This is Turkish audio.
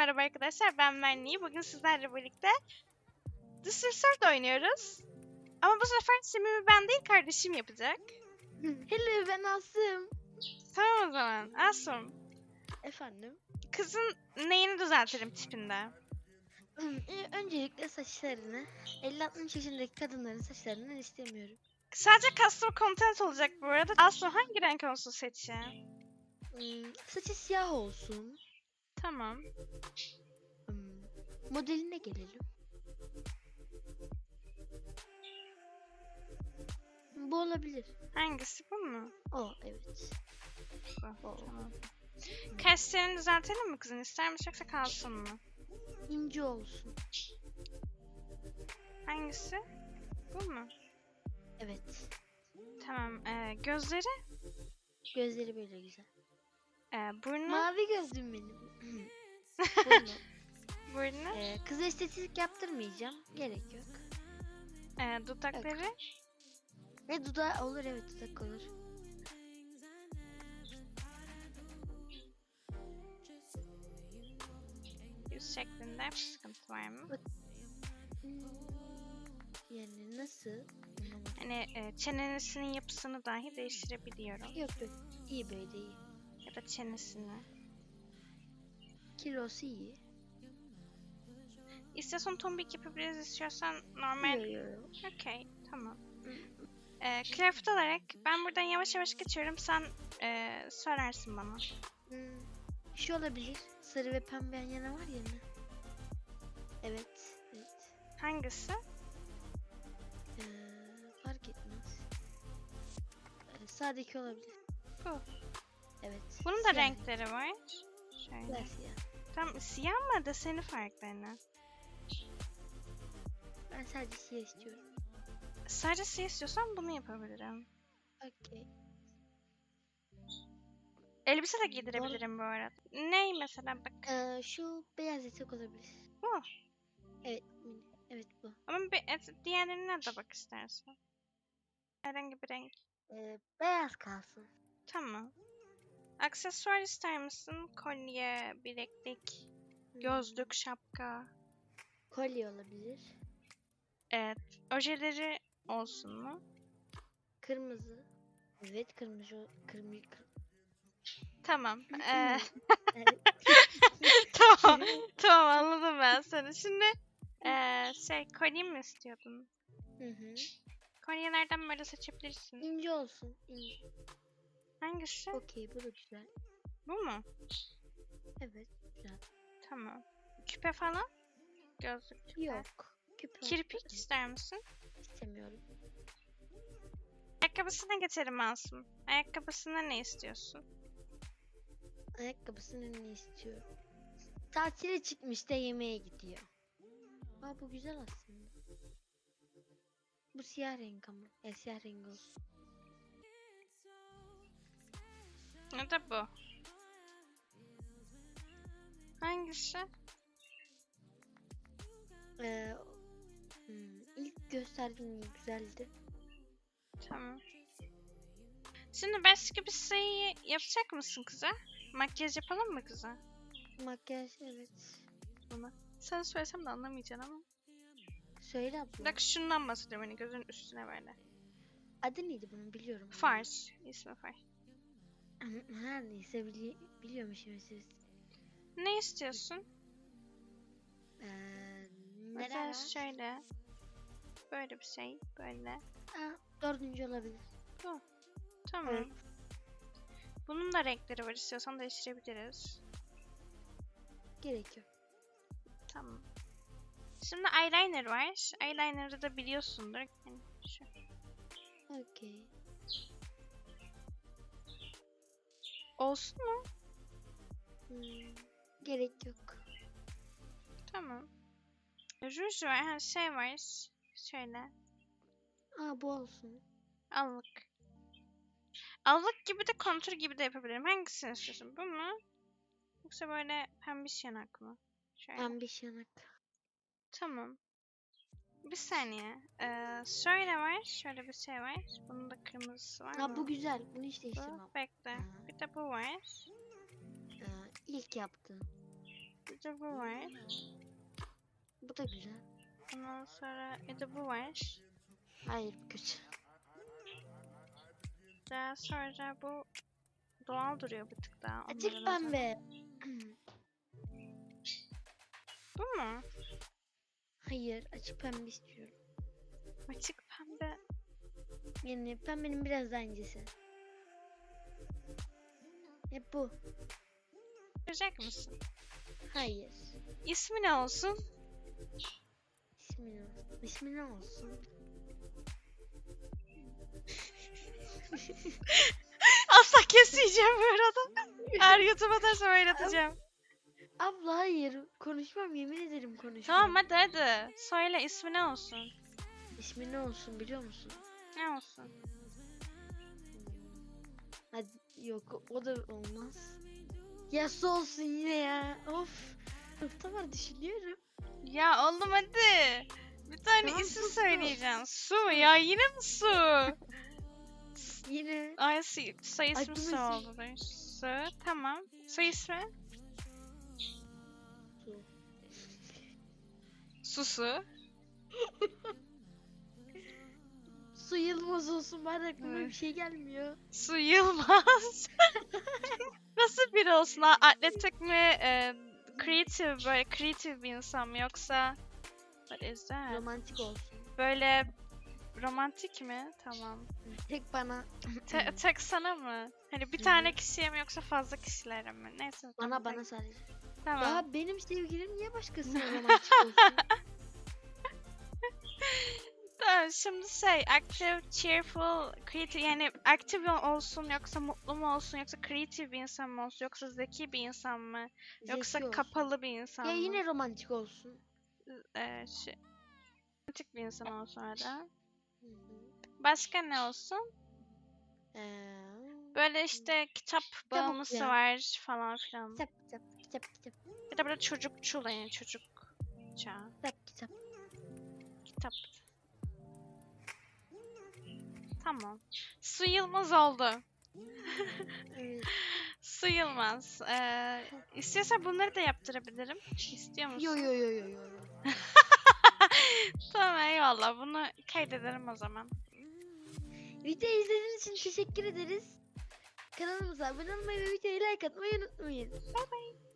merhaba arkadaşlar. Ben Merni. Bugün sizlerle birlikte The 4 oynuyoruz. Ama bu sefer simimi ben değil kardeşim yapacak. Hello ben Asım. Tamam o zaman. Asım. Efendim? Kızın neyini düzeltirim tipinde? Hmm, e, Öncelikle saçlarını 50-60 yaşındaki kadınların saçlarından istemiyorum. Sadece custom content olacak bu arada. Asım hangi renk olsun seçeyim? Hmm, Saçı siyah olsun. Tamam. Hmm, Modeline gelelim. Bu olabilir. Hangisi bu mu? O evet. Bu. O. Tamam. Kaşlarını düzeltelim mi kızın? İster misin yoksa kalsın mı? İnce olsun. Hangisi? Bu mu? Evet. Tamam. Ee, gözleri? Gözleri böyle güzel. Ee, burnu? Mavi gözlüm benim. Burnu. burnu? Ee, kıza estetik yaptırmayacağım. Gerek yok. Ee, dudakları? Ve dudağı olur evet dudak olur. Yüz şeklinde bir sıkıntı var mı? Yani nasıl? Hani e, çenesinin yapısını dahi değiştirebiliyorum. Yok yok. İyi böyle iyi. Ya da çenesini. Kilosu iyi. İstiyorsan tombik yapabiliriz, istiyorsan normal. Okey, tamam. Ee, craft olarak ben buradan yavaş yavaş geçiyorum. Sen e, söylersin bana. Hmm, Şu olabilir. Sarı ve pembe yan yana var ya. ne? Evet. Evet. Hangisi? Ee, fark etmez. Ee, sağdaki olabilir. Bu. Evet. Bunun da siyah renkleri var. Şöyle. siyah. Tam siyah mı deseni farklarını? Ben sadece siyah istiyorum. Sadece siyah istiyorsan bunu yapabilirim. Okey. Elbise de giydirebilirim bu arada. Ney mesela bak. Ee, şu beyaz etek olabilir. Bu. Evet. Evet bu. Ama bir, diğerlerine de bak istersen. Herhangi bir renk. Ee, beyaz kalsın. Tamam. Aksesuar ister misin? Kolye, bileklik, gözlük, şapka. Kolye olabilir. Evet. Ojeleri olsun mu? Kırmızı. Evet kırmızı. Kırmızı. kır- Tamam. Ee, tamam. tamam anladım ben seni. Şimdi ee, şey kolye mi istiyordun? Hı hı. Kolyelerden böyle seçebilirsin. İnce olsun. ince. Hangisi? Okey bu da güzel. Bu mu? Evet güzel. Tamam. Küpe falan? Gözlük küpe. Yok. Küpe Kirpik olsun. ister misin? istemiyorum. Ayakkabısına geçelim Masum. Ayakkabısına ne istiyorsun? Ayakkabısının ne istiyorum? Tatile çıkmış da yemeğe gidiyor. Aa bu güzel aslında. Bu siyah renk ama. Ya siyah renk olsun. Ya da bu. Hangisi? Ee, hmm, ilk gösterdiğin güzeldi. Tamam. Şimdi başka bir şey yapacak mısın kıza? Makyaj yapalım mı kıza? Makyaj evet. Buna. Sen söylesem de anlamayacaksın ama. Söyle abla. Bak şundan bahsediyorum hani gözün üstüne böyle. Adı neydi bunun biliyorum. bunu. Fars. İsmi Fars. Her neyse bili biliyormuşum siz. Ne istiyorsun? Ee, neler Mesela var? şöyle. Böyle bir şey. Böyle. Aa, dördüncü olabilir. Tamam. Evet. Bunun da renkleri var. İstiyorsan değiştirebiliriz. Gerek yok. Tamam. Şimdi eyeliner var. Eyeliner'ı da biliyorsundur. Yani şu. Okey. Olsun mu? Hmm, gerek yok. Tamam. Ruj var. Ha, şey var. Şöyle. Aa bu olsun. Allık. Allık gibi de kontur gibi de yapabilirim. Hangisini istiyorsun? Bu mu? Yoksa böyle pembiş yanak mı? Şöyle. Pembiş yanak. Tamam. Bir saniye. Ee, şöyle var. Şöyle bir şey var. Bunun da kırmızısı var Aa mı? bu güzel. Bunu hiç değiştirmem. Bekle. Aa. De bu var. Ee, ilk yaptığım. Bir de bu var. Bu da güzel. Ondan sonra bir de bu var. Hayır bu kötü. Daha sonra bu doğal duruyor bir tık daha. Açık nazaran. pembe. Bu mu? Hayır açık pembe istiyorum. Açık pembe. Yani pembenin biraz daha incesi. Hep bu. Görecek misin? Hayır. İsmi ne olsun? İsmi ne olsun? İsmi ne olsun? Asla kesmeyeceğim bu arada. Her YouTube'a da söyleteceğim. Abla hayır. Konuşmam yemin ederim konuşmam. Tamam hadi hadi. Söyle ismi ne olsun? İsmi ne olsun biliyor musun? Ne olsun? Hadi yok o da olmaz. Yas olsun yine ya. Of. Nokta var düşünüyorum. Ya oğlum hadi. Bir tane Tamam, isim söyleyeceğim. Su ya yine mi su? Yine Ay soy, soy ismi su oldu. Su tamam. Soy ismi? su. Susu. Su Yılmaz olsun bana aklıma bir şey gelmiyor. Su Yılmaz. Nasıl biri olsun? ha? Atletik mi? E, creative böyle creative bir insan mı yoksa What is that? Romantik olsun. Böyle romantik mi? Tamam. Tek bana Te- tek sana mı? Hani bir tane kişiye mi yoksa fazla kişilere mi? Neyse. bana tamam, bana sadece. Tamam. Ya benim sevgilim niye başkasına romantik olsun? Şimdi şey active, cheerful, creative yani aktif olsun yoksa mutlu mu olsun yoksa creative bir insan mı olsun yoksa zeki bir insan mı yoksa Zeki olsun. kapalı bir insan Ya mı? yine romantik olsun. Ee, şey, romantik bir insan olsun arada. Hı hı. Başka ne olsun? Ee, Böyle işte kitap bağımlısı ya. var falan filan. kitap kitap kitap kitap Bir de böyle çocukçul yani çocukça. kitap kitap. Kitap. Tamam. Su Yılmaz oldu. Evet. Su Yılmaz. Ee, istiyorsan bunları da yaptırabilirim. İstiyor musun? Yo yo yo yo yo. Tamam eyvallah. Bunu kaydederim o zaman. Videoyu izlediğiniz için teşekkür ederiz. Kanalımıza abone olmayı ve videoyu like atmayı unutmayın. Bye bye.